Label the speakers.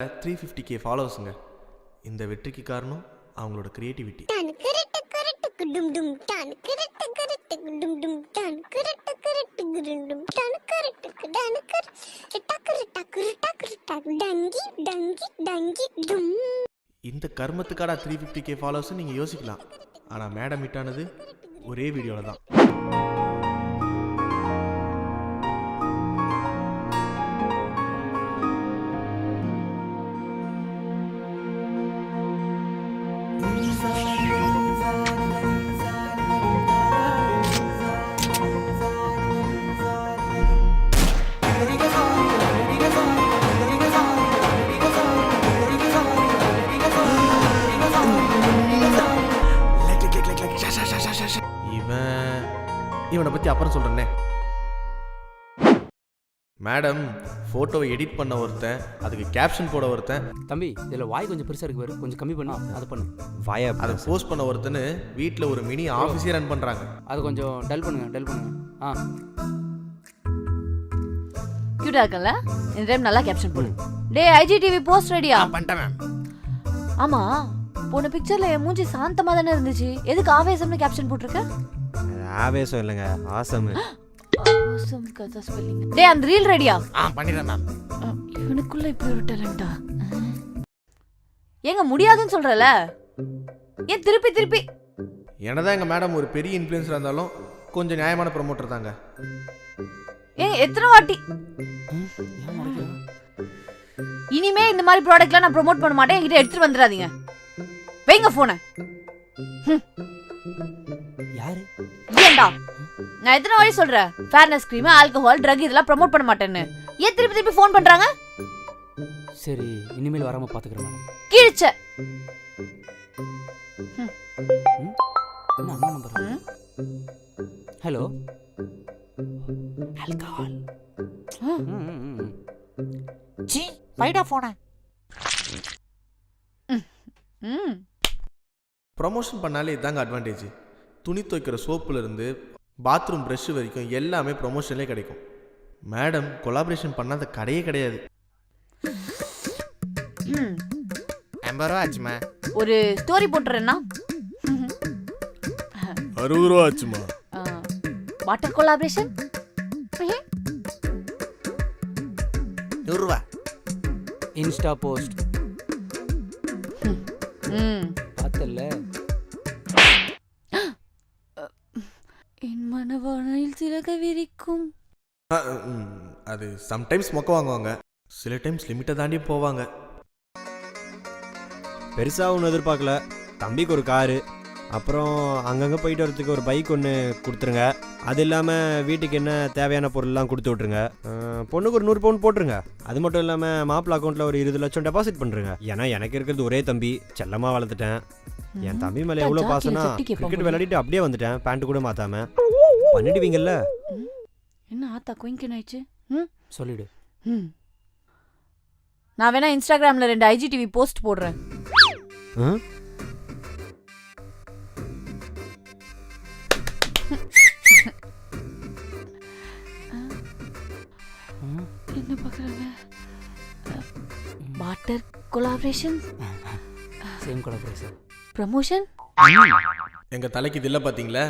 Speaker 1: Three fifty K ஃபாலோவர்ஸுங்க இந்த வெற்றிக்கு காரணம் அவங்களோட க்ரியேட்டிவிட்டி இந்த கர்மத்துக்காடா த்ரீ ஃபிஃப்டி கே ஃபாலோவர்ஸ் நீங்கள் யோசிக்கலாம். ஆனால் மேடம் ஹிட்டானது ஒரே வீடியோவில் தான். இவன் இவனை பற்றி அப்புறம் சொல்கிறேன்னே மேடம் ஃபோட்டோவை எடிட் பண்ண ஒருத்தன் அதுக்கு கேப்ஷன் போட ஒருத்தன்.
Speaker 2: தம்பி இதில் வாய் கொஞ்சம் பெருசாக இருக்கு பாரு கொஞ்சம் கம்மி பண்ணு அதை பண்ணு.
Speaker 3: வாயா
Speaker 1: அதை போஸ்ட் பண்ண ஒருத்தன்னு வீட்டில் ஒரு மினி ஆஃபீஸே ரன் பண்ணுறாங்க
Speaker 2: அதை கொஞ்சம் டல் பண்ணுங்க டல் பண்ணுங்க. ஆ.
Speaker 4: கியூட்டா இருக்கல இந்த டைம் நல்லா கேப்ஷன் போடு. டே ஐஜிடிவி போஸ்ட் ரெடியா
Speaker 1: பண்ணிட்டேன் மேம்
Speaker 4: ஆமா. போன பிக்சர்ல என் மூஞ்சி சாந்தமா தானே இருந்துச்சு? எதுக்கு ஆவேசம்னு கேப்ஷன் போட்டிருக்க?
Speaker 3: ஆவேசம் இல்லைங்க ஆசம்.
Speaker 4: ஆவேசம் கதா ஸ்பெல்லிங் டே அந்த ரீல் ரெடியா
Speaker 1: ஆ பண்ணிடுறேன் மேம்
Speaker 4: இவனுக்குள்ள இப்படி ஒரு டேலண்டா ஏங்க முடியாதுன்னு சொல்றல ஏன் திருப்பி திருப்பி?
Speaker 1: என்னதான் எங்கள் மேடம் ஒரு பெரிய இன்ஃப்ளூயன்ஸராக இருந்தாலும் கொஞ்சம் நியாயமான ப்ரொமோட்டர் தாங்க.
Speaker 4: ஏங்க எத்தனை வாட்டி?
Speaker 2: ஏன்?
Speaker 4: இனிமே இந்த மாதிரி ப்ராடக்ட்லாம் நான் ப்ரோமோட் பண்ண மாட்டேன். என்கிட்ட எடுத்துட்டு வந்துடாதீங்க. வைங்க போனை
Speaker 2: யாரு?
Speaker 4: ஏன்டா நான் எத்தனை வாட்டி சொல்றேன்? ஃபேர்னஸ் கிரீம் ஆல்கஹால் ட்ரக் இதெல்லாம் ப்ரோமோட் பண்ண மாட்டேன்னு. ஏன் திருப்பி திருப்பி ஃபோன் பண்றாங்க?
Speaker 2: சரி இனிமேல் வராமல் பார்த்துக்கிறேன் மேடம்.
Speaker 4: கீழ்ச்ச?
Speaker 2: Hello alcohol.
Speaker 5: சி வைடா போன
Speaker 4: ம்.
Speaker 1: ப்ரொமோஷன் பண்ணாலே இதாங்க அட்வான்டேஜ் துணி துவைக்கிற சோப்புல இருந்து பாத்ரூம் ப்ரஷ் வரைக்கும் எல்லாமே ப்ரொமோஷன்லேயே கிடைக்கும். மேடம் கொலாபரேஷன் பண்ணாத கடையே கிடையாது.
Speaker 4: ம்
Speaker 5: ஐம்பது ரூபா ஆச்சுமா
Speaker 4: ஒரு ஸ்டோரி போட்டுறேன்னா?
Speaker 1: அறுபது ரூபா ஆச்சுமா
Speaker 4: வாட்டர் கொலாபரேஷன்
Speaker 5: நூறுரூவா
Speaker 2: இன்ஸ்டா போஸ்ட்
Speaker 4: ம். சிறக விரிக்கும்
Speaker 1: அது சம்டைம்ஸ் மொக்க வாங்குவாங்க. சில டைம்ஸ் லிமிட்டை தாண்டி போவாங்க.
Speaker 3: பெருசாக ஒன்றும் எதிர்பார்க்கல. தம்பிக்கு ஒரு காரு. அப்புறம் அங்கங்கே போயிட்டு வரதுக்கு ஒரு பைக் ஒன்று கொடுத்துருங்க. அது இல்லாமல் வீட்டுக்கு என்ன தேவையான பொருள்லாம் கொடுத்து விட்ருங்க பொண்ணுக்கு ஒரு நூறு பவுன் போட்டுருங்க. அது மட்டும் இல்லாமல் மாப்பிள்ள அக்கௌண்ட்டில் ஒரு இருபது லட்சம் டெபாசிட் பண்ணுறேங்க ஏன்னா எனக்கு இருக்கிறது ஒரே தம்பி. செல்லமாக வளர்த்துட்டேன். என் தம்பி மேலே எவ்வளோ பாசனா
Speaker 4: கேட்பான்
Speaker 3: கிரிக்கெட். விளையாடிட்டு அப்படியே வந்துட்டேன். பேண்ட் கூட மாற்றாம பண்ணிடுவீங்கல்ல?
Speaker 4: என்ன ஆத்தா குயிங்கன் ஆயிடுச்சு? ம்?
Speaker 2: சொல்லிடு.
Speaker 4: ம். நான் வேணா இன்ஸ்டாகிராம்ல ரெண்டு ஐஜிடிவி போஸ்ட் போடுறேன். என்ன பார்க்குறாங்க water collaboration
Speaker 2: same collaboration
Speaker 4: promotion
Speaker 1: எங்கள் தலைக்கு இது இல்லை பார்த்தீங்களா